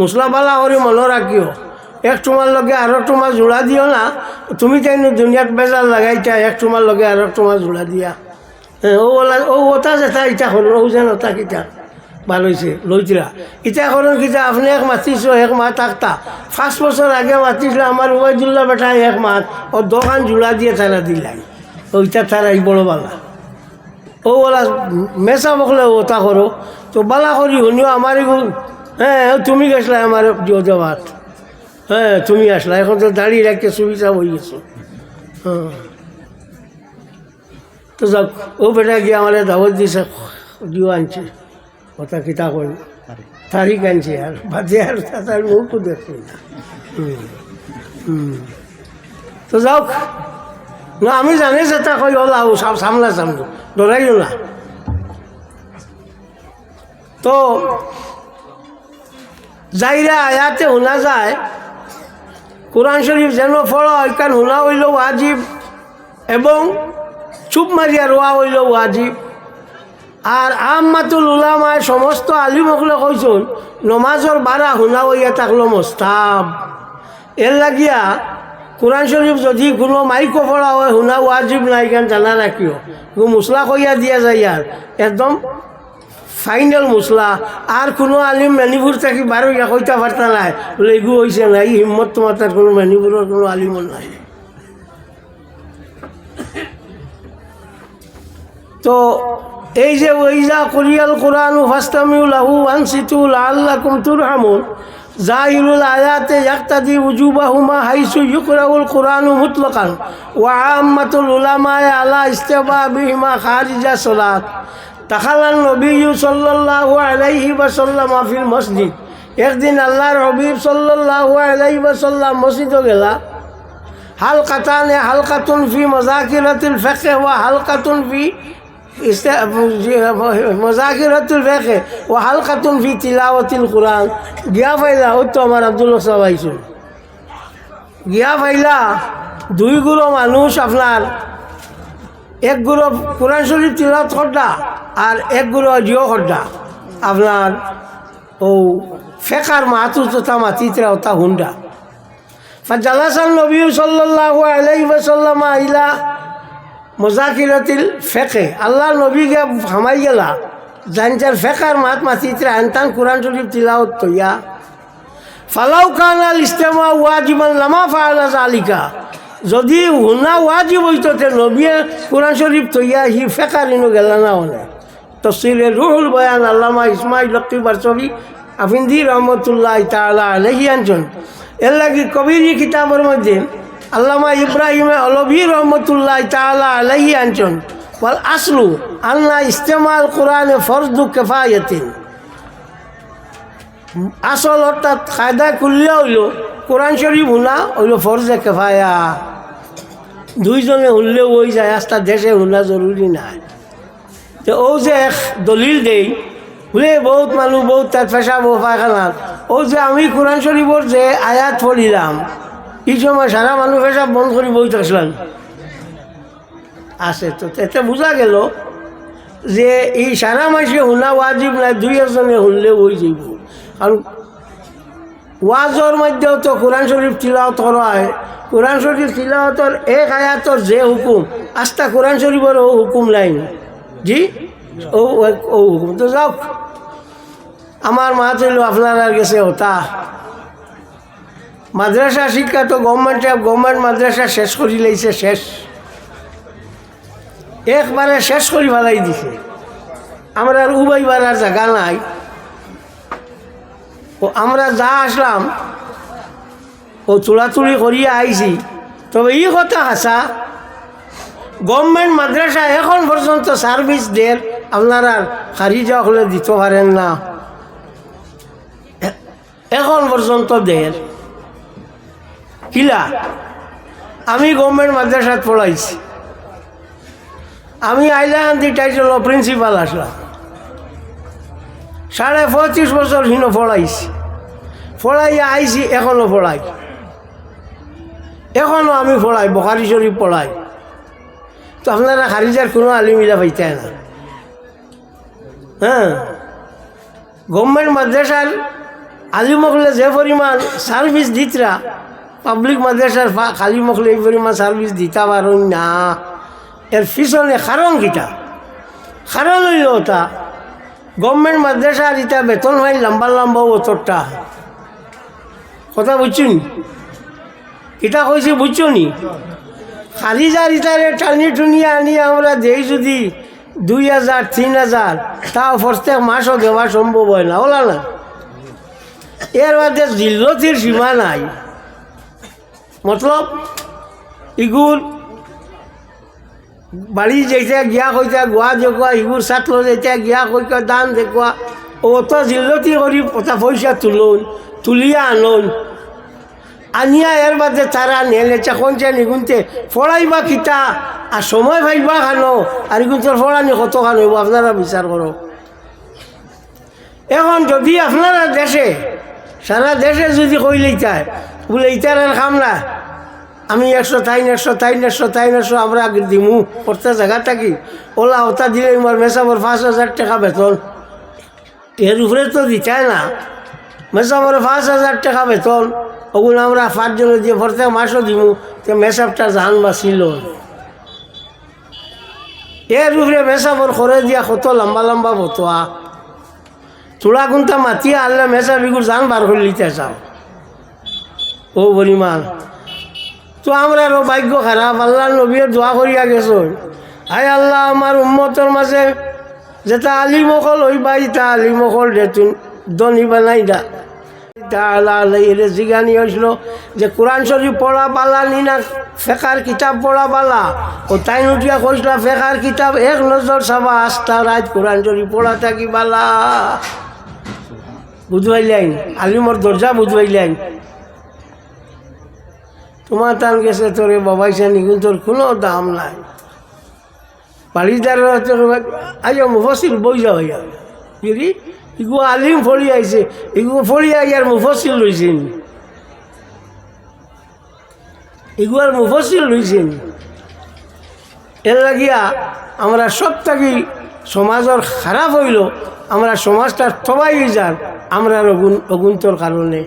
মুসলাবালা করে মনে রাখিও এক তোমার লগে আর তোমার জোড়া দিও না। তুমি তাই দুনিয়াত বেজার লাগাইতা এক তোমার লগে আর তোমার জোড়া দিয়া। ও ওলা ও ওটা যেটা ইটা হল ও যেন ওটা কিটা ভালো হয়েছে লইতরা ইটা করেন কিটা আপনি এক মাতিছ, এক মাহ থাকতা পাঁচ বছর আগে মাতিছিল আমার উবাইদুল্লাহ বেটা এক মাস ও দোকান জোড়া দিয়ে তারা দিলাই। ওইটা তারা এই বড় বালা। ও বলা মেসা বকলে ওটা করো তো বালা করি শুনিও আমার হ্যাঁ তুমি গেছলা আমার দেওয়াত হ্যাঁ তুমি আসলা, এখন তো দাঁড়িয়ে রাখতে সুবিধা হয়ে গেছো। হ্যাঁ। তো যাক, ও বেটা গিয়ে আমার দাওয়াত দিছে দিও আনছে। ওটা কিতা করি তারিখ আনছে আর বাদে আর তার মুখও দেখছি না। তো যাওক না, আমি জানি যে তা কই ওলা সব সামলা সামনে ডরাইও না। তো যাইরা আয়াতে শোনা যায়, কোরআন শরীফ যেন ফলো এখান শোনা হইল ওয়াজিব, এবং চুপ মারিয়া রোয়া হইল ওয়াজিব। আর আম্মাতুল উলামায় সমস্ত আলিমকলে কইসুন নমাজর বারা শুনা হইয়া থাকল মোস্তাব এর লাগিয়া কোরআন শরীফ যদি কোনো মাইকো পড়া হয়, শুনা ওয়াজিব নাই কেন জানা রাখিও। মশলা কইয়া দিয়া যায় আর, একদম ফাইনাল মশলা আর কোনো আলিম মেনিপুর থাকি বারো কইতা পারতা নাই। বলে এগু হয়েছে না এই হিম্মত তোমার তার কোনো মেনিপুরের কোনো আলিমর নাই। তো এই যে ওইজা করিয়াল কোরআন ফাস্তামিউল আহু আনসিতুল আল্লাহ কুমতুর হামুন জাহিরুল আয়াতে ইয়াক্তাদি উজুবাহুমা হাইসু ইউকরাউল কোরআন মুতলকান। ওয়া আম্মাতুল উলামায়ে আলা ইস্তেবা বিহিমা খারিজা সালাত তাখালান নবী সাল্লাল্লাহু আলাইহি ওয়াসাল্লাম ফিল মসজিদ। একদিন আল্লাহর হবিব সাল্লাল্লাহু আলাইহি ওয়াসাল্লাম মসজিদে গেলা। হালকাতান হালকাতুন ফি মজাকিরাতিল ফিকহ ওয়া হালকাতুন ফি মজাকিরাতুল ফিকহ ওয়া হালকাতুন ফি তিলাওয়াতিল কুরআন। গিয়া ফাইলা, ও তো আমার আব্দুল সাহেব আইসুন গিয়া ফাইলা, দুই গুলো মানুষ আপনার একগুলো কোরআন শরীফ তিলাত খদ্দা আর একগুলো জিও খদ্দা আপনার ও ফেকার মাহাতু তোতা মাতিতরা ওতা হুন্ডা। ফাজালাসান নবী সাল্লাল্লাহু আলাইহি আহিলা ইলা ফেকে। আল্লাহ নবীকে হামাই গেলা। জানচার ফেকার মাত মাতিতরা আনতান কোরআন শরীফ তিলাওত তৈয়া। ফালাউ আল ইস্তেমা ওয়াজিবান লামা ফাআলা আলিকা যদি হুনা ওয়াজিব হইতো তে নবিয়ে কোরআন শরীফ তৈয়া হি ফেকার ইনো গেলা না হলে। তফসিলে রুহুল বয়ান, আল্লামা ইসমাইল লক্ষ্মী বারসবি আফিন্দি রহমতুল্লাহ তাআলা আলহি আনছেন এর লাগি কবিরি কিতাবের মধ্যে আল্লামা ইব্রাহিম অলভি রহমতুল্লাহ তাআলা আলহি আনছেন বল আসলু আল্লাহ ইস্তেমাল কোরআনে ফরদু কেফায়তিন। আসল অর্থাৎ কায়দা করলে হইল, কোরআন শরীফ হুনা, হইল ফরজে কেফায়া দুইজনে শুনলেও ওই যায় আস্তা দেশে শুনা জরুরি নাই। তো ও যে এক দলিল দেই বলে বহুত মানুষ বহুত তার পেশা বউ পায়খানার ও যে আমি কোরআন শরীফর যে আয়াত পড়িলাম, এই সময় সারা মানুষ পেশা বন্ধ করে বই থাকলাম আছে তো এতে বোঝা গেল যে এই সারা মাসে শুনা ওয়াজিব নাই, দুই একজনে শুনলে ওই যাইব। কারণ ওয়াজর মধ্যেও তো কোরআন শরীফ তিলাওত করা হয়। কোরআন শরীফ তিলাওতর এক আয়াতর যে হুকুম আস্তা কোরআন শরীফের ও হুকুম নাই। জি? ও, ও- হুকুম তো যাও। আমার মা ছিল আপনার গেছে ওটা। মাদ্রাসা শিক্ষা তো গভর্নমেন্টে গভর্নমেন্ট মাদ্রাসা শেষ করি লাইছে শেষ। একবারে শেষ করি ফেলাই দিছে। আমরা আর উবাইবার আর জায়গা নাই। ও আমরা যা আসলাম, ও চুলাচুলি করিয়া আইছি। তবে ই কথা হাসা গভর্নমেন্ট মাদ্রাসা এখন পর্যন্ত সার্ভিস দেন, আপনারা খারিজা হলে দিতে পারেন না। এখন পর্যন্ত দেন। কিলা? আমি গভর্নমেন্ট মাদ্রাসাত পড়াইছি। আমি আইলাহান্দি টাইটেল প্রিন্সিপাল আসলাম। সাড়ে পঁচিশ বছর হিনো পড়াইছি পড়াইয়া আইছি এখনও পড়াই এখনও আমি পড়াই বখারি শরীফ পড়াই তো আপনারা খারিজার কোনো আলিমিলা পাইতে না। হ্যাঁ? গভর্নমেন্ট মাদ্রাসার আলিমকলে যে পরিমাণ সার্ভিস দিতরা, পাবলিক মাদ্রাসার ফা- এই পরিমাণ সার্ভিস দিতা পারুন না। এর পিছনে কারণ কিটা? কারণ হইল ওটা গভর্নমেন্ট মাদ্রাসার ইটা বেতন হয় লম্বা লম্বা ওতরটা কথা বুঝছুন? এটা কইছি বুঝছ নি খালি যার ইটারে টানি টুনি আনি আমরা দেই যদি দুই হাজার, তিন হাজার, তাও প্রত্যেক মাসও দেওয়া সম্ভব হয় না ওলা না? এর মধ্যে জিল্লতির সীমা নাই। মতলব ইগুর বাড়ি যেতে গিয়া কইতা গোয়া দেখুয়া ইগুর ছাত্র যেতে গিয়া কইকা দান দেখুয়া অত জিল্লতি করি পথা পয়সা তুলুন তুলিয়া আনুন। আনিয়া এর বাদে তারা নেলে, চাকন যে নিগুনতে ফড়াইবা কিতা আর সময় ভাইবা খানো আর ইগুন তোর ফড়ানি কত খানো আপনারা বিচার করো এখন যদি আপনারা দেশে, সারা দেশে যদি কইলেই চায় বলে ইটার আর খাম না আমি একশো তাইন একশো তাইন একশো তাইন একশো, আমরা দিমু। প্রত্যেক জায়গা থাকি। ওলা ওটা দিলে আমার মেসাবর পাঁচ হাজার টাকা বেতন। এর উপরে তো দিতাই না। মেসাবর পাঁচ হাজার টাকা বেতন। ওগুলো আমরা পাঁচজনে দিয়ে প্রত্যেক মাসও দিমু। তো মেসাবটা জান বাঁচিল এর উপরে মেসাবর করে দিয়া কত লম্বা লম্বা বতোয়া চূড়া গুন্তা মাতিয়া আনলে মেসা বিগুর জান বার করে লিতে চাও। ও পরিমাণ তো আমরা আরও ভাগ্য খারাপ, আল্লাহ নবীর দোয়া করিয়া গেছো। আই আল্লাহ, আমার উম্মতর মাঝে যেটা আলিমকল হইবা ইটা আলিমকল যেতুন দনি বানাই দা। এর জিগানি হয়েছিল যে কোরআন শরীফ পড়া পালা নি না ফেকার কিতাব পড়া পালা ও তাই উঠিয়া কইছিল ফেকার কিতাব, এক নজর সাবা আস্থা, রাত কোরআন শরীফ পড়া থাকি বালা। বুঝবাইলেন আলিমর দরজা বুঝবাইলেন তোমার টান গেছে, তোরে বাবাইছে নিগুন, তোর কোনো দাম নাই। বাড়িদার আজ মুফসিল বই যা হইয়া কিরি ইগু আলিম ফলি আইছে, ইগু ফলি আই আর মুফসিল লইছেন। ইগু আর মুফসিল লইছেন। এর লাগিয়া আমরা সব থাকি সমাজের খারাপ হইল, আমরা সমাজটা থবাই যার আমরা অগুন অগুন্তর কারণে।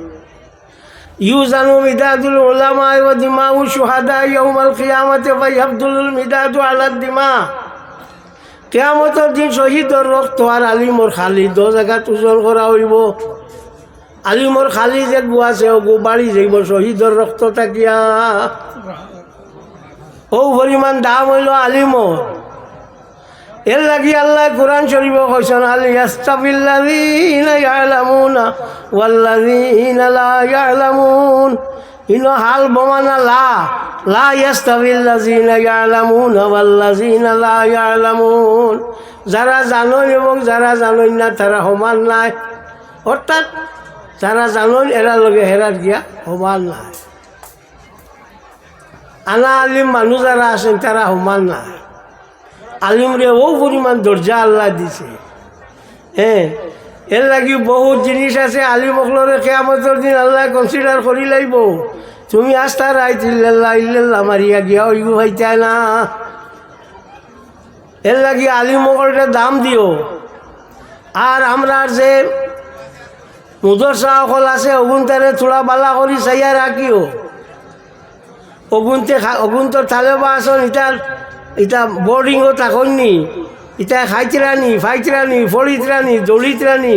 يوزن مداد العلماء ودماء الشهداء يوم القيامة فيبدل المداد على الدماء কেয়ামতের দিন শহীদর রক্ত আর আলিমর খালি দো জায়গাত ওজন করা হইব আলিমর খালি যে গু আছে ও গু বাড়ি যাইব শহীদর রক্ত থাকিয়া ও পরিমাণ দাম হইল আলিমর এর লাগি আল্লাহ কোরআন শরীফ কইছেন আল ইয়াস্তাবিল্লাযীনা ইয়ালামুনা হাল বমানা লা লা যারা জানেন এবং যারা জানেন না, তারা সমান নাই। অর্থাৎ যারা জানেন এরা লগে হেরাত গিয়া সমান নাই। আনা আলিম মানুষ যারা আছেন, তারা সমান নাই। আলিমরে ও পরিমাণ দরজা আল্লাহ দিছে। হ্যাঁ এর লাগি বহুত জিনিস আছে আলিম অকলরে কেয়ামতের দিন আল্লাহ কনসিডার করি লাইব। তুমি আস্থা রাইত, ইল্লাল্লাহ ইল্লাল্লাহ, মারিয়া গিয়া ওইগু ভাইতাই না। এর লাগি আলিম অকলরে দাম দিও। আর আমরা যে মুদরসা অকল আছে অগুন তারে থোড়া বালা করি চাইয়া রাখিও। অগুনতে অগুন্তর থালে বা আসন ইটার এটা বোর্ডিংও থাকননি এটা খাইতরানি ফাইতরানি ফড়িতরানি দলিতরানি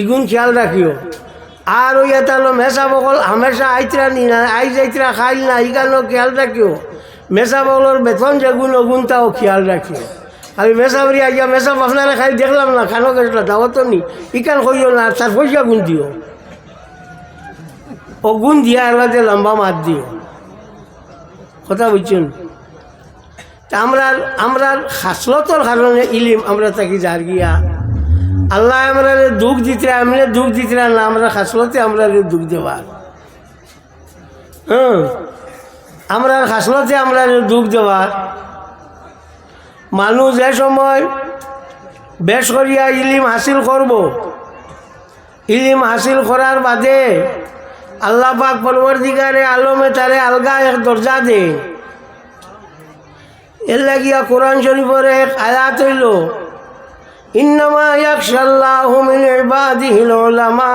ইগুন খেয়াল রাখিও আর ওই এটা হলো মেসা বকল হামেশা আইতরানি না, আই যাইতরা খাইল না, ইগানো খেয়াল রাখিও মেসা বকলর বেতন যেগুন ওগুন তাও খেয়াল রাখিও আমি মেসা বলি আইয়া মেসা আপনারা খাই দেখলাম না, খানো গেছিল তাও তো নি, ইকান কইও না তার পয়সা গুণ দিও। ও গুণ দিয়া বাদে লম্বা মাত দিও। কথা বুঝছেন তা আমরা আমরা হাসলতর কারণে ইলিম আমরা তাকে যার গিয়া। আল্লাহ আমরা দুঃখ দিতে এমনি দুঃখ দিতে না আমরা হাসলতে আমরা দুঃখ দেবার। হ্যাঁ আমরা হাসলতে আমরা দুঃখ দেবার। মানুষ যে সময় বেশ করিয়া ইলিম হাসিল করব। ইলিম হাসিল করার বাদে আল্লাহ পাক পরবর্তীকারে আলমে তারে আলগা এক দরজা দেয় এর লাগিয়া কোরআন শরীফের এক আয়াত হইল, ইন্নামা ইয়াকশাল্লাহু মিন ইবাদিহিল উলামা।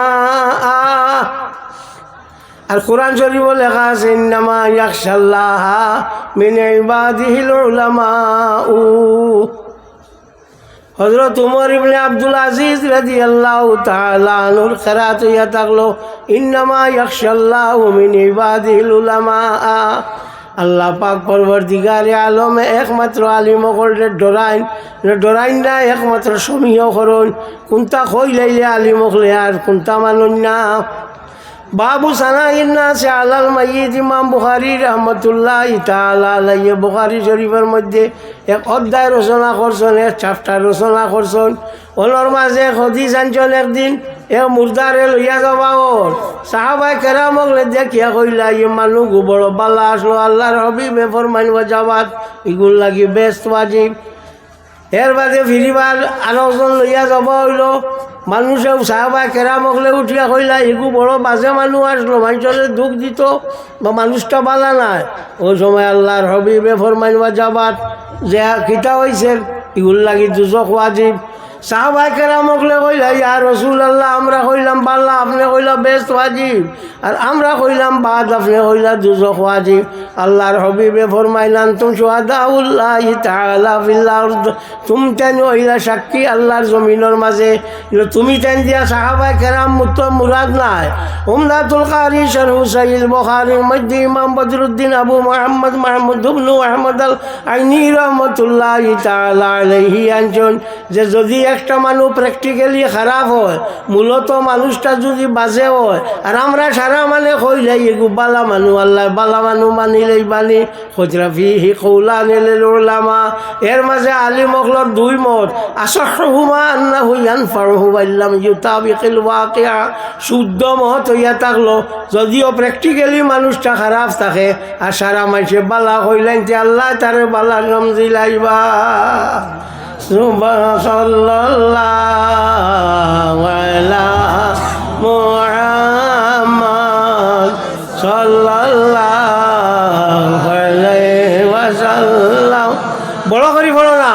আর কোরআন শরীফ লেখা আছে, ইন্নামা ইয়াকশাল্লাহ মিন ইবাদিহিল উলামা। হজরত উমর ইবনে আব্দুল আজিজ রাদিয়াল্লাহু তাআলা আনহুর খেরাত হইয়া থাকল, ইন্নামা ইয়াকশাল্লাহু মিন ইবাদিহিল উলামা। আল্লাহ পাক পরবর্তীকারে আলমে একমাত্র আলিম করলে ডরাইন। ডরাইন না, একমাত্র সমীহ করুন কোনটা কই লাইলে আলিম হলে আর কোনটা মানুন না। বাবু সানাইন নাসে আলাল মাইয়িদ ইমাম বুখারি রহমতুল্লাহ বুখারি শরীফের মধ্যে এক অধ্যায় রচনা করছেন, এক চ্যাপ্টার রচনা করছেন। ওনার মাঝে হদিস আনছেন একদিন, এ মুর্দারে লইয়া যাবা ওর সাহাবাই কেরামক দেখিয়া কইলা ই মানুষ বড় বালা আসলো, আল্লাহর হবিবে ফরমাইন যাবাত ইগুল লাগি বেস্ট ওয়াজিব এর বাদে ফিরিবার আনজন লইয়া যাব হইল। মানুষে সাহাবা কেরামকলে উঠিয়া কইলা এগু বড় বাজে মানুষ আসলো মানুষের দুঃখ দিত, বা মানুষটা বালা নাই। ওই সময় আল্লাহর হবিবে ফরমাইনবা যাবাত যে খিতা হয়েছে ইগুল লাগি দুজক ওয়াজিব। কইলা কইলাম বাদ, আপনি আল্লাহর হবিবে ফরমাইলাম, তুম ফিল তেন সাক্ষী আল্লাহর জমিনের মাঝে। তুমি তেন দিয়া সাহাবাই কেরাম মুত মুরাদ নাই। উমদাতুল কারি, শরহু বুখারীর মধ্যে ইমাম বদরুদ্দিন, আবু মুহাম্মদ, মাহমুদ আহমদ আল আইনি রহমতুল্লাহ আলাইহি আনজন। যে যদি একটা মানুষ প্র্যাকটিক্যালি খারাপ হয়। মূলত মানুষটা যদি বাজে হয় আর আমরা সারা মানে কইলাই এগু বালা মানুষ আল্লাহ বালা মানুষ মানিলেই বানি খজরাফি হি কৌলা নিলে লোলামা এর মাঝে আলী মখলর দুই মত আসহুমা আন্না হুইয়ান ফারহু বাইল্লাম ইউতাবিকিল শুদ্ধ মত হইয়া থাকল যদিও প্র্যাকটিক্যালি মানুষটা খারাপ থাকে আর সারা মানুষে বালা কইলেন যে আল্লাহ তারে বালা সমজিলাইবা সুবহানাল্লাহ ওয়ালা মুহাম্মদ সাল্লাল্লাহু আলাইহি ওয়াসাল্লাম বড় করি পড়ো না।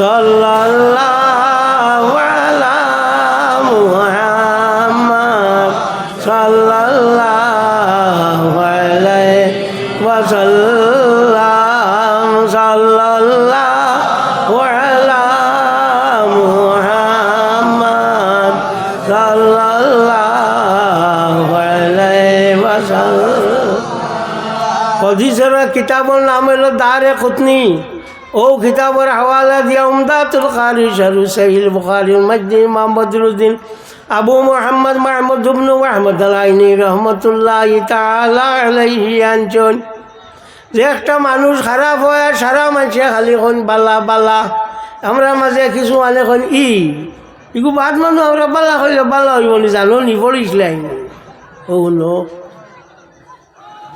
সাল্লাল্লাহু হদিসের কিতাবর নাম হলো দারে কুতনি। ও কিতাবর হাওয়ালা দিয়া উমদাতুল কারি শারু সাহিল বুখারীর মধ্যে ইমাম বদরুদ্দিন, আবু মোহাম্মদ মাহমুদ ইবনু আহমদ আলাইনি রহমতুল্লাহ আনচন। যে একটা মানুষ খারাপ হয় আর সারা মানুষে খালি খন বালা বালা। আমরা মাঝে কিছু মানে খন ই। ইগু বাদ মানুষ আমরা বালা হইলে বালা হইব নি জানো নি পড়িছিলাই ও নো।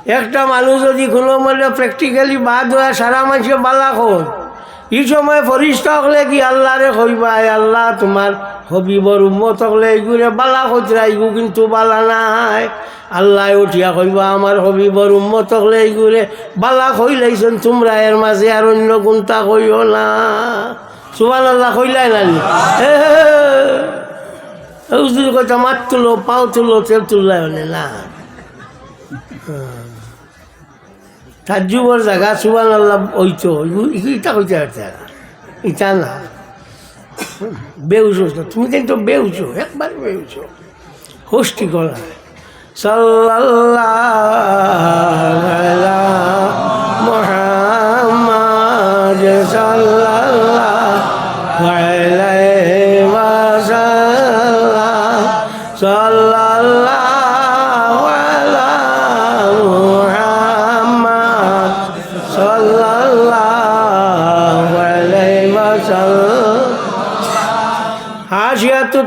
একটা মানুষ যদি কোনো মানে প্র্যাকটিক্যালি বাদ হয় সারা মানুষে বালা কর এই সময় ফরিস্তা হলে কি আল্লাহরে কইবা "এ আল্লাহ তোমার হবিবর উম্মত হলে এইগুলো বালা কইরা এইগু কিন্তু বালা নাই। আল্লাহ উঠিয়া কইবা, আমার হবিবর উম্মত হলে এইগুলো বালা কইলাইছেন তোমরা এর মাঝে আর অন্য কোনটা কইও না। সুবান আল্লাহ কইলাই না নি? হে যদি কথা মাত তুলো, পাও তুলো, তেল তুললাই না তাজ্জুবর জায়গা সুবান আল্লাহ ওইতো ইটা হইতে পারতে ইটা না। বেউছো না তুমি কিন্তু বেউছো একবার বেউছো হোস্টি করা সাল্লাল্লাহু মুহাম্মদ সাল্লাল্লাহু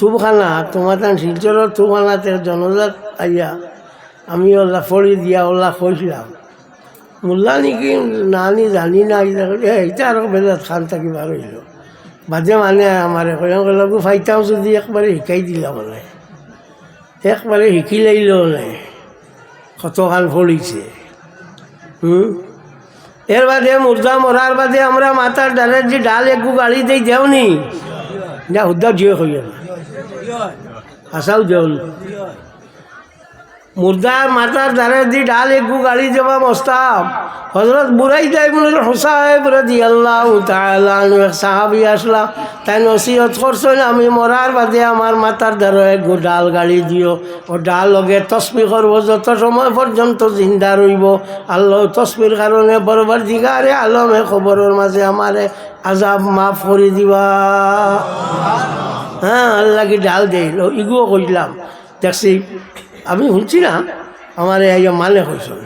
থুবখানা তোমার তান শিলচরের থুবখানাতে জনজাত আইয়া আমি ওলা ফড়ি দিয়া ওলা কইছিলাম মোল্লা নাকি নানি জানি না এইটা আর বেলাত খান থাকিবার হইল বাদে মানে আমার কইলাম ফাইতাম যদি একবারে শিকাই দিলা মানে একবারে শিকি লাইল মানে কতখান ফলিছে হুম? এর বাদে মুর্দা মরার বাদে আমরা মাথার ডালের যে ডাল একটু গাড়ি দেই দেওনি যা হুদ্দা জিয়ে হইয়া না আসাও দেউল মুর্দার মাথার দ্বারে দি ডাল একটু গাড়ি যাবা মস্তাব হজরত বুড়াই যাই বলে হোসাহেব রাজি আল্লাহ তাআলা এক সাহাবি আসলা তাই নসিহত করছেন আমি মরার বাদে আমার মাথার দ্বারা এক ডাল গাড়ি দিও। ও ডাল লগে তসবি করব যত সময় পর্যন্ত জিন্দা রইব আল্লাহ তসবির কারণে বরবার দিগারে আলমে খবরের মাঝে আমারে আজাব মাফ করে দিবা। হ্যাঁ আল্লাহ কি ডাল দেই ইগুও কইলাম দেখছি, আমি শুনছি না আমার এই মানে কইছিল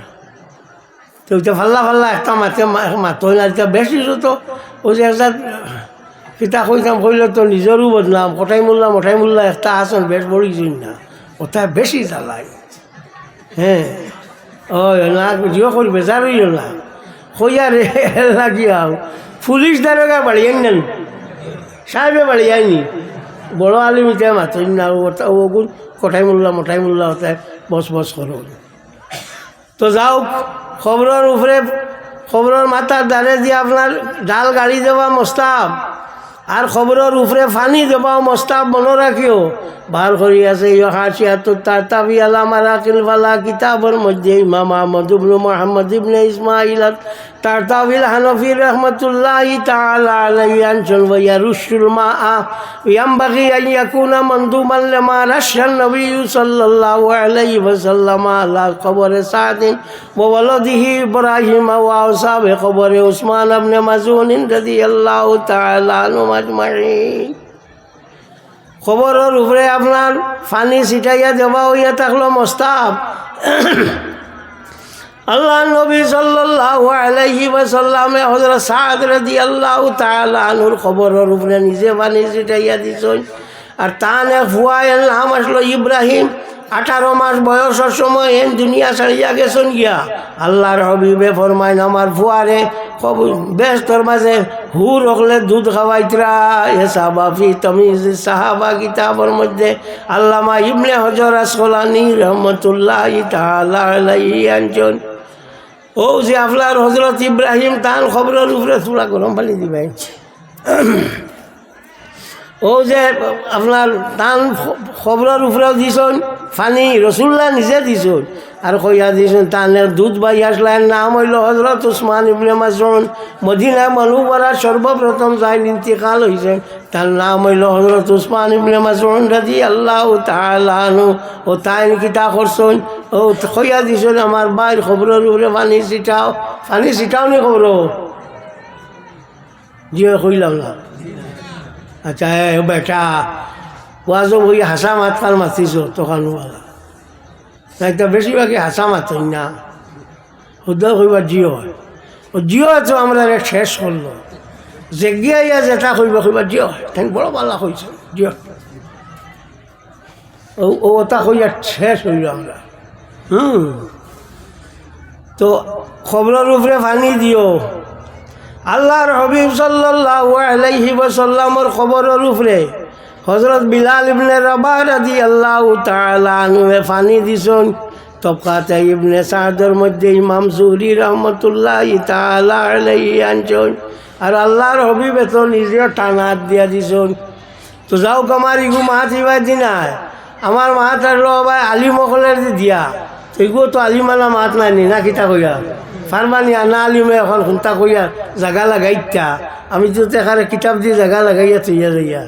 তো ওইটা ফাল্লা ফাল্লা একটা মাতে মাতো না এটা বেশি তো ওই যে একটা কিতা কইতাম, কইলে তো নিজরও বদনাম কটাই মোল্লা মঠাই মোল্লা একটা আসন বেশ বড়িছিল না। ওটা বেশি জ্বালাই হ্যাঁ ও না, জিও করি, বেজার হইল না। কইয়া রে লাগি আও, পুলিশ দারোগা বাড়িয়ে নেন। সাহেবে বাড়িয়াইনি বড় আলিমিতে মাতুন না ওগুন কঠাই মোল্লা মঠাই মোল্লা হতে বস বস করো তো যাও খবরের উপরে খবরের মাথার দ্বারে দিয়ে আপনার ডাল গাড়ি দেওয়া মস্তাব আর খবরের উপরে ফানি দেওয়া মস্তাব মনে রাখিও বার করি আছে হাসিয়াতুর তাতাবি আলা মারাকিল ওয়ালা কিতাবের মধ্যে ইমাম আহমদ ইবনু মোহাম্মদ ইবনে ইসমাইল তারতাবিল হানফি রহমতুল্লাহ তাআলা আলাইহি আনসুল ওয়া ইয়ারুশুল মাআ ইয়ামবাগি আন ইয়াকুনা মানদুমান লিমা রাশান নবী সাল্লাল্লাহু আলাইহি ওয়াসাল্লাম আলা কবরে সাদিন ওয়া ওয়ালাদিহি ইব্রাহিম ওয়া আসাবে কবরে উসমান ইবনে মাজুন রাদিয়াল্লাহু তাআলা আনহু আজমাইন খবরের উপরে আপনার ফানি ছিটাইয়া দেওয়া হইয়া থাকল মস্তাব। আল্লাহ নবী সাল্লাল্লাহু আলাইহি ওয়াসাল্লামে হযরত সাদ রাদিয়াল্লাহু তাআলা আনহুর খবরের উপরে নিজে পানি ছিটাইয়া দিছ। আর তানে ফুয়ায়ের নাম আসলো ইব্রাহিম আঠারো মাস বয়সের সময় এন দুনিয়া ছাড়িয়া গেছেন গিয়া। আল্লাহর হবিবে ফরমাইন, আমার ফুয়ারে ব্যস্তর মাঝে হু রকলে দুধ খাওয়াইতরা। এ সাহাবাফি তমিজ সাহাবা কিতাবর মধ্যে আল্লামা ইবনে হজর আসলানি রহমতুল্লাহ আনজন। ও যে আপনার হজরত ইব্রাহিম তান খবরের উপরে চূড়া গরম পানি দিবেন। ও যে আপনার টান খবরের উপরেও দিছন, ফানি রসুল্লাহ নিজে দিছন। আর কইয়া দিছন টানের দুধ বাই আসলেন নাম হইল হজরত উসমান ইবনে মাসুন মদিনা মানুষ পড়ার সর্বপ্রথম যাই ইন্তিকাল হয়েছেন তার নাম হইল হজরত উসমান ইবনে মাসুন রাজি আল্লাহ তালানু ও তাই কিতা করছন ও কইয়া দিছন আমার বাইর খবরের উপরে পানি ছিটাও পানি ছিটাও নি খবর জিও কইলাম না। আচ্ছা এ বেটা, ওয়াজও বই মাত কাল মাতিছ দোকানওয়ালা তাই তো বেশিরভাগই হাসা মাতই না। শুদ্ধ কইবার জিও। ও জিও তো আমরা শেষ করল যে গিয়া যেটা কইব কইবার জিও। তাই বড় পাল্লা কইছে জিও। ও ওটা কইয়া শেষ হইল আমরা। হুম। তো খবরের উপরে পানি দিও। আল্লাহর হবিব সাল্লাল্লাহু আলাইহি ওয়াসাল্লামর খবরের উপরে হযরত বিলাল ইবনে রাদিয়াল্লাহু তাআলা আনহু ফানি দিছন। তবকাতে ইবনে সাদর মধ্যে ইমাম জুহরি রহমতুল্লাহ আলাইহি আনছন। আর আল্লাহর হবিব তো নিজে টানাত দিয়া দিছন। তো যাও আমার ইগু মাহাত ইবা দিনায়। আমার মাহাত আসলো ভাই আলিমকলের দিয়া। তো ইগু তো আলিমালা মাহাত নাই নি কিতা কইয়া? ফারমানি আনা আলিমে এখন খুন্তা কইয়া জাগা লাগাইতা আমি তো এখানে কিতাব দিয়ে জাগা লাগাইয়া থইয়া যাইয়া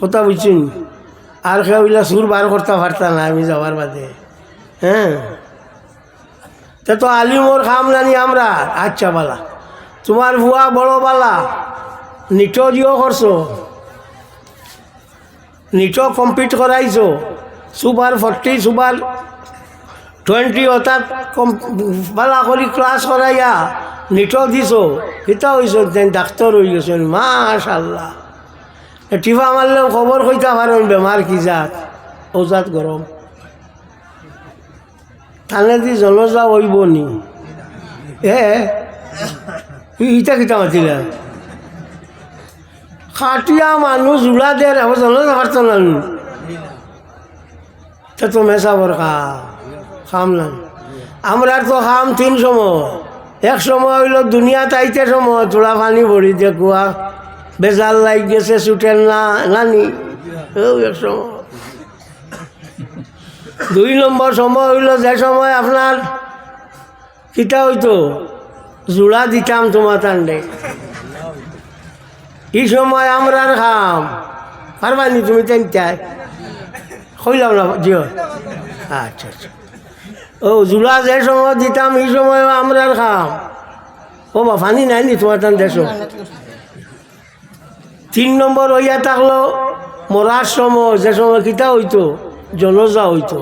কথা বুঝছেন আর কেউলা সুর বার করতে পারতা না আমি যাওয়ার বাদে। হ্যাঁ তা তো আলিমর খাম জানি আমরা। আচ্ছা বালা। তোমার ভুয়া বড় বালা। নিট দিও করছ নিট কমপ্লিট করাইছো সুপার ফর্টি সুপার টুয়েন্টি অর্থাৎ বালা কৰি ক্লাছ করাইয়া নিট দিছো। কিতা হয়েছ ডাক্তার হয়ে গেছেন মাশাল্লাহ। টিফা মারলেও খবর কইতা পারেন বেমার কি জাত? ও জাত গরম থানে দি জলজা হইব নি? এ ইটা কিতা মাতিলা? খাটিয়া মানুষ জুলা দেয় জলজা পারতো না তা মেশাবর খা খাম না আমরা তো খাম তিন সময়। এক সময় হইল দুনিয়া তাইতে সময় চোড়া পানি ভরি দিয়ে কুয়া। বেজাল লাগ গেছে ছুটেন না নানি। এক সময়। দুই নম্বর সময় হইল যে সময় আপনার কিতা হইতো? জোড়া দিতাম তোমার তান্ডে এই সময় আমরা খাম পারবানি তুমি চাই কইলাম না, জিও। আচ্ছা আচ্ছা। ও জোড়া যে সময় দিতাম, এই সময় আমরা খাম। ও বা পানি নাই নি তোমার তান দেশ তিন নম্বর হইয়া থাকল মরার সময় যে সময় কিতা হইতো, জনজা হইতো।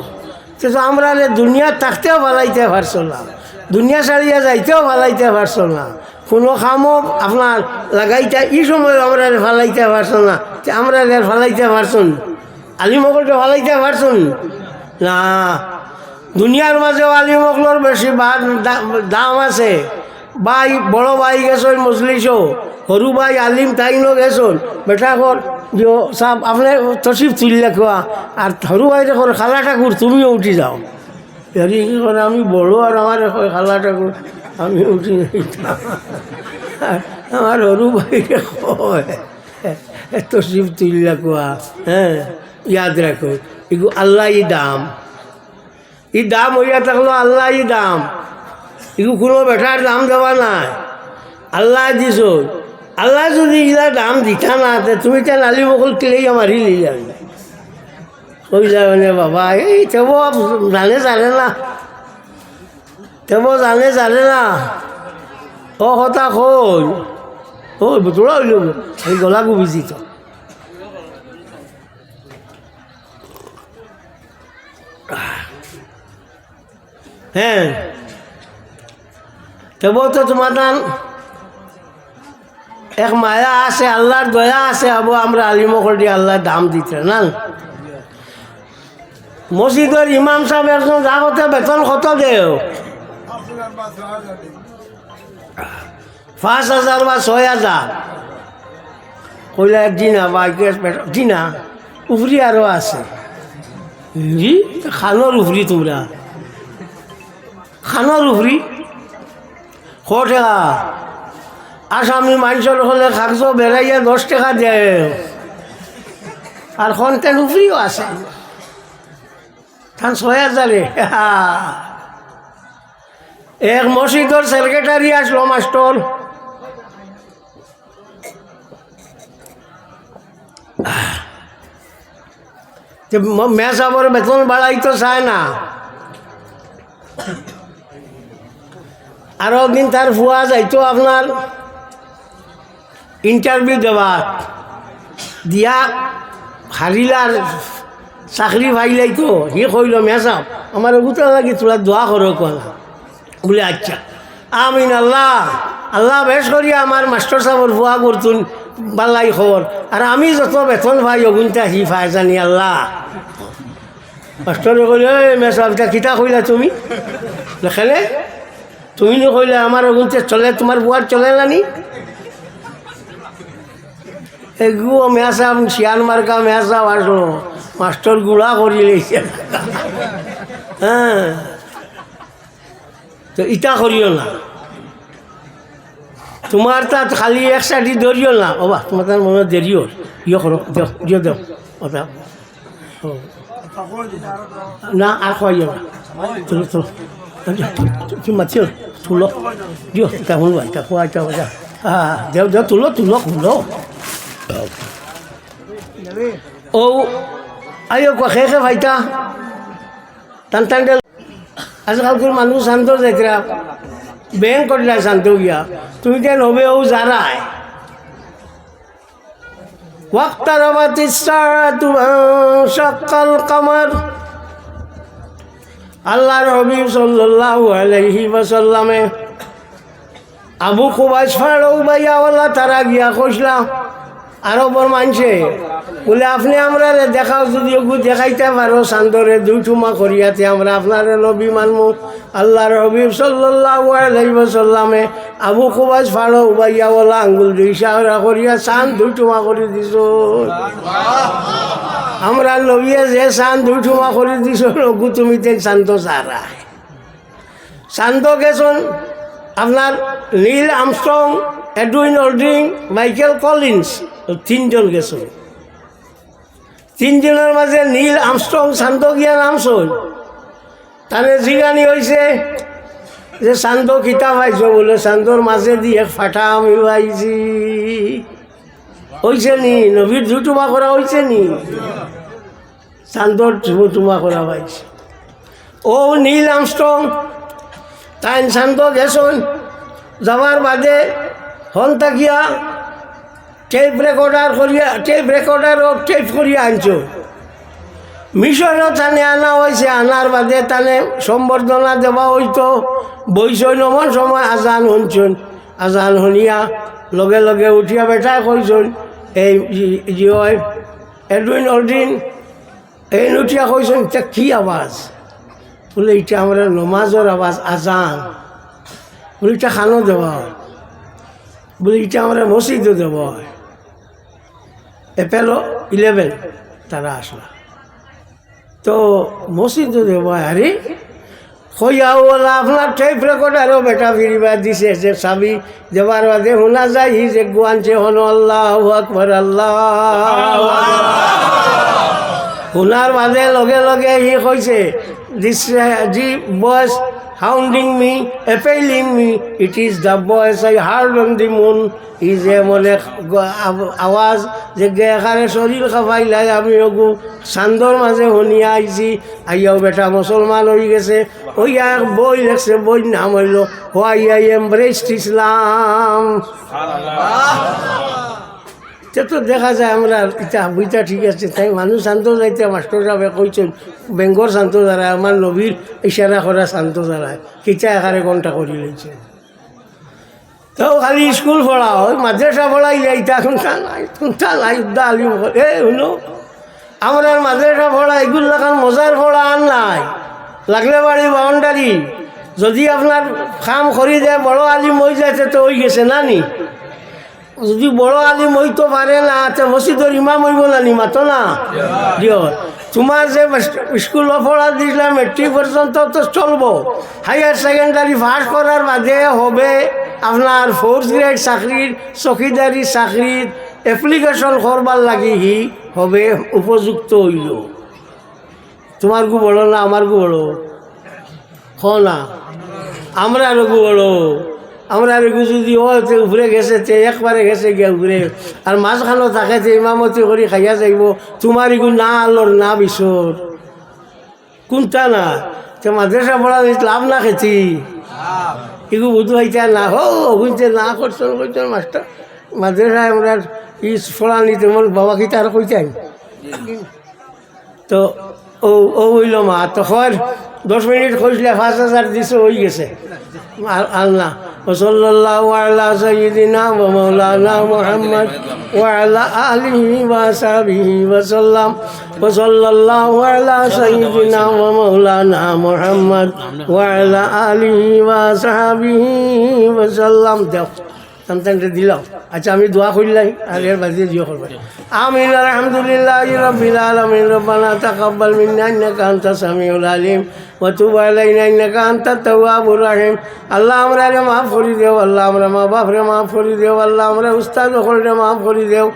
সে তো আমরা দুনিয়া থাকতেও ভালাইতে পারছ না। দুনিয়া ছাড়িয়া যাইতেও ভালাইতে পারছ না। কোনো কামও আপনার লাগাইতে, এই সময় আমরা ফালাইতে পারছ না। আমরা ফালাইতে পারছুন আলিমকলটা ফালাইতে পারছুন না। দুনিয়ার মাঝে আলিমকলর বেশি বা- দা- দাম আছে। ভাই, বড় ভাই গেছেন মজলিসও। সরু ভাই আলিম তাইনও গেছেন। বেটা কর, যে সাহ আপনি তসিফ তুললে খোয়া। আর সরু ভাই দেখো খালা ঠাকুর, তুমিও উঠি যাও। হেরি কি করে, আমি বড় আর আমার খালা ঠাকুর, আমি উঠি আমার সরু ভাই কয় তসিফ তুললে খোয়া হ্যাঁ ইয়াদ রাখো এগু আল্লাহ দাম। ই দাম হইয়া থাকল আল্লাহ ই দাম। এগু কোনো বেটার দাম দেওয়া নাই। আল্লাহ দিছ। আল্লাহ যদি ইলা দাম দিতা না, তে তুমি তার নালি বকল কিলেই মারি লি যাবি। কই যাবে বাবা, এই তেব জানে জানে না। তেব জানে জানে না। ও কথা কই ও তোরা হইল। গলা গুবিছি তো। হ্যাঁ। তবু তো তোমার এক মায়া আছে, আল্লাহর দয়া আছে, আবু আমরা আলিমকল দিয়ে আল্লাহ দাম দিতে, না? মসজিদের ইমাম সাহেব একজন যাগতে বেতন কত দেও? পাঁচ হাজার বা ছয় হাজার। কইলা দিনা বা দিনা উফরি আরও আছে। খানোর উফরি তোমরা। খানোর উফরি ক টাকা আসামি মানুষের হলে কাগজ বেড়াইয়া দশ টাকা দেয়। আর খনটেন উফরিও আছে। খান ছয় হাজারে এক মসজিদর সেক্রেটারি আসলো মাস্টর মেস আবার বেতন বাড়াই তো চায় না। আরও দিন তার ফুয়া যাইতো আপনার ইন্টারভিউ দেওয়ার দিয়া হারিলার চাকরি ভাইলাই তো সি কইল মেসাও আমার গোটা লাগি তোরা দোয়া করো কলা। বলে আচ্ছা। আমিন আল্লাহ। আল্লাহ বেশ করি, আমার মাস্টার সাহেবর ফুয়া করতুন, বাল্লাই খবর। আর আমি যত বেতন ভাই অগুনটা হি ফাই জানি আল্লাহ। মাস্টারে কইলে, এই মেসাবটা কিতা কইলা তুমি? লেখেলে তুমি নি কইলে আমার অগুনতে চলে, তোমার বুয়ার চলে নানি এগুলো মেসাব শিয়াল মার্কা মেসাব আসলো মাস্টার গুড়া করি হ্যাঁ। তো ইটা করিও না। তোমার তাত খালি এক সাইডি ধরিও না। ওবা তোমার তার মনে দেরিও। ইয়ে করো দেও দিও দেও ওটা না, আর খাইও না। তুমি মাতিও। তুলো দিও এটা শুনবা এটা খোয়া এটা বাজা হ্যাঁ দেও দেও তুলো তুলো তুলো ও আইও কে কে ভাইটা টান টান দেল আজকালকার মানুষ শান্ত যাইতরা ব্যাংক করলে শান্ত গিয়া তুমি কেন হবে ও যারায় واقتربت الساعة وانشق القمر আল্লাহর হবিব সাল্লাল্লাহু আলাইহি ওয়াসাল্লামে আবু কুবাইস ফাড়ৌ বাইয়া ওয়াল্লা তারা গিয়া কইসলা, আরও বড় মানছে? বলে, আপনি আমরা দেখাও যদি ওগু দেখাইতে পারো, সান্দরে দুই ঠুমা করিয়াতে আমরা আপনার নবী মানমু। আল্লাহর হবিব সাল্লাল্লাহু আলাইহি ওয়াসাল্লামে আবু কুবাস ফাড়ো উবাইয়া বলা আঙ্গুল দুই সাহরা করিয়া সান দুই ঠুমা করে দিছ। আমরা নবীয়ে যে সান দুই ঠুমা করে দিছ ওগু তুমি তেন শান্ত সারা শান্ত গেছন আপনার Neil Armstrong Edwin Aldrin Michael Collins, তিনজন গেছন তিনজনের মাঝে নীল আমস্ট্রং শান্ত গিয়া নামছন তাহলে জিগানি হয়েছে যে শান্ত কিতাব পাইছ বলে শান্তর মাঝে দিয়ে ফাটা আমি পাইছি হয়েছে নি নবীর দুটুমা করা হয়েছে নি? শান্তর দুটুমা করা পাইছে ও নীল আমস্ট্রং তাই শান্ত গেছন যাওয়ার বাদে হন তাকিয়া টেপ রেকর্ডার করিয়া টেপ রেকর্ডার টেপ করিয়া আনছ মিশনও তানে আনা হয়েছে আনার বাদে তানে সম্বর্ধনা দেওয়া হইতো বইসই নমন সময় আজান শুনছুন আজান শুনিয়া লগে লগে উঠিয়া বেটা কইছুন এই হয় এডুইন অলডিন এই উঠিয়া কইছুন, এটা কি আওয়াজ? বলে, এটা আমরা নমাজের আওয়াজ, আজান। বলে, এটা খানো হয় বলে, এটা আমরা মসজিদও দেওয়া হয় এপেলো ইলেভেন তারা আসলা। তো মসজিদও দেওয়া হয় আরে হইয়াও বলা আপনার টেপ রেকর্ডারও বেটা ফিরিবা দিছে যে চাবি দেবার বাদে শুনা যায় যে গুয়ানছে হন আল্লাহ আকবর, আল্লাহ শুনার বাদে লগে লগে সি কৈছে দিছ যি বয়স haunting me appealing me it is the বয়স I hard on the moon ই যে মানে আৱাজ যে গেখাৰে শৰীৰ খাবাইলাই আমি ওগু চান্দৰ মাজে শুনি আইছি আইয়াও বেটা মুছলমান হৈ গেছে ওই এক বই লেখছে, বই নাম হইল হোয়াই আই এমব্রেসড ইসলাম তে তো দেখা যায় আমরা ইটা বইটা ঠিক আছে, তাই মানুষ শান্ত যাইতে মাস্টার যাবে কইছেন বেঙ্গর শান্ত দ্বারা আমার নবীর ইশারা করা শান্ত দ্বারা কিতা একারে ঘণ্টা করি লইছে তো খালি স্কুল পড়া হয় মাদ্রাসা পড়াই যাই তা কোনটা নাই কোনটা নাই, উদ্দা আলিম এ, শুনো আমরা মাদ্রাসা পড়া এগুলো লাগান মজার পড়া আর নাই। লাগলে বাড়ি বাউন্ডারি যদি আপনার কাম করি দেয়, বড় আলিম হয়ে যাচ্ছে তো হয়ে গেছে না নি? যদি বড় আলিম হইতে পারে না, তো মসজিদর ইমাম হইব না নি মাতো না? দিও তোমার যে স্কুল পড়া দিলাম মেট্রিক পর্যন্ত তো চলবো। হায়ার সেকেন্ডারি পাস করার বাদে হবে আপনার ফোর্থ গ্রেড চাকরির চকিদারি চাকরির এপ্লিকেশন করবার লাগি হি হবে উপযুক্ত হইল। তোমার গু বড় না আমার গু বড়? খ না। আমরা রঘু বড়। আমরা রঘু যদি তে উপরে গেছে তে একবারে গেছে গিয়া উপরে। আর মাঝখানো থাকে যে ইমামতি করে খাইয়া যাইব। তোমার ইগু না আলোর, না বিশর কোনটা না? তে মাদ্রাসা পড়া লাভ না খেতি ইগু বুধু হইতে না। হো হইতে না করছেন কইতেন মাস্টার। মাদ্রাসা আমরা ই পড়া নিতে মন বাবা কি তার কইতেন তো ও ও হইল মা। তখন দশ মিনিট খুঁজলে পাঁচ হাজার দিছে হয়ে গেছে আল- আল্লাহ وصلى الله على سيدنا ومولانا محمد وعلى آله وصحبه وسلم وصلى الله على سيدنا ومولانا محمد وعلى آله وصحبه وسلم দেখ সন্তানটা দিলাম। আচ্ছা আমি দোয়া করলাই আর বাদে জিও করব। আমিন, আলহামদুলিল্লাহ আল্লাহ আমরা রে মাফ করে দেও, আল্লাহ আমরা মা বাপ রে মাফ করে দেও, আল্লাহ আমরা উস্তাদ করে মাফ করে দেও।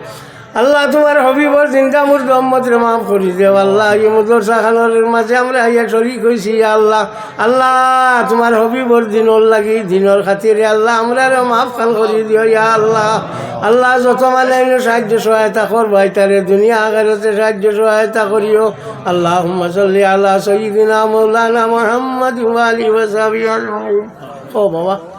আল্লাহ, তোমার হবিবর চিন্তা মুর গম্মত রে মাফ করি দেও আল্লাহ। এই মুদর সাখানোর মাঝে আমরা ইয়া শরিক হয়েছি আল্লাহ। আল্লাহ, তোমার হবিবর দিনর লাগি, দিনর খাতিরে আল্লাহ, আমরা মাফ খান করি দিও ইয়া আল্লাহ। আল্লাহ, যত মানে সাহায্য সহায়তা করবাই তারে দুনিয়া আগারতে সাহায্য সহায়তা করিও। আল্লাহ সাল্লি আল্লাহ সঈদিনা মৌলানা মোহাম্মদ ও বাবা।